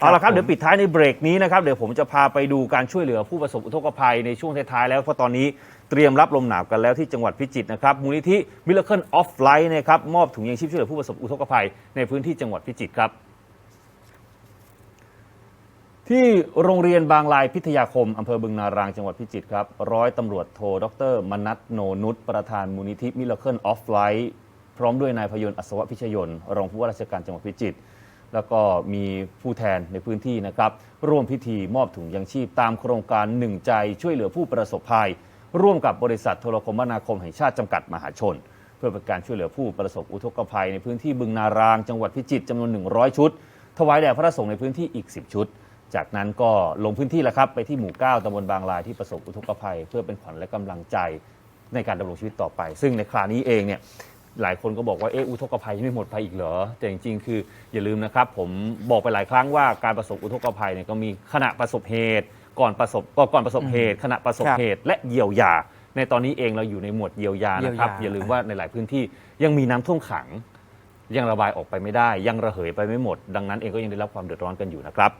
เอาละครับผมเดี๋ยวปิดท้ายในเบรกนี้นะครับเดี๋ยวผมจะพาไปดูการช่วยเหลือผู้ประสบอุทกภัยในช่วงท้ายๆแล้วเพราะตอนนี้เตรียมรับลมหนาวกันแล้วที่จังหวัดพิจิตรนะครับมูลนิธิ Miracle of Life นะครับมอบถุงยางชีพช่วยเหลือผู้ประสบอุทกภัยในพื้นที่จังหวัดพิจิตรครับที่โรงเรียนบางลายพิทยาคม อำเภอบึงนารางจังหวัดพิจิตรครับ ร้อยตำรวจโทดร มนัทโนนุชประธานมูลนิธิ Miracle of Life พร้อมด้วยนายพยนต์อัศวพิชยนต์รองผู้ว่าราชการจังหวัดพิจิตร แล้วก็มีผู้แทนในพื้นที่นะครับ ร่วมพิธีมอบถุงยังชีพตามโครงการหนึ่งใจช่วยเหลือผู้ประสบภัย ร่วมกับบริษัทโทรคมนาคมแห่งชาติจำกัดมหาชน เพื่อเป็นการช่วยเหลือผู้ประสบอุทกภัยในพื้นที่บึงนาราง จังหวัดพิจิตรจำนวน 100 ชุด ถวายแด่พระสงฆ์ในพื้นที่อีก 10 ชุด จากนั้นก็ลงพื้นที่แล้วครับไปที่หมู่ 9ตำบลบางลายที่ประสบอุทกภัย เพื่อเป็นขวัญและกำลังใจในการดำรงชีวิตต่อไป ซึ่งในคราวนี้เองเนี่ย หลายคนก็บอกว่าเอออุทกภัยยังไม่หมดไปอีกเหรอ แต่จริงๆ คืออย่าลืมนะครับ ผมบอกไปหลายครั้งว่าการประสบอุทกภัยเนี่ยก็มีขณะประสบเหตุ ก่อนประสบก็ก่อนประสบเหตุ ขณะประสบครับเหตุและเยียวยา ในตอนนี้เองเราอยู่ในหมวดเยียวยานะครับเยียวยา อย่าลืมว่าในหลายพื้นที่ยังมีน้ำท่วมขัง ยังระบายออกไปไม่ได้ ยังระเหยไปไม่หมด ดังนั้นเองก็ยังได้รับความเดือดร้อนกันอยู่นะครับ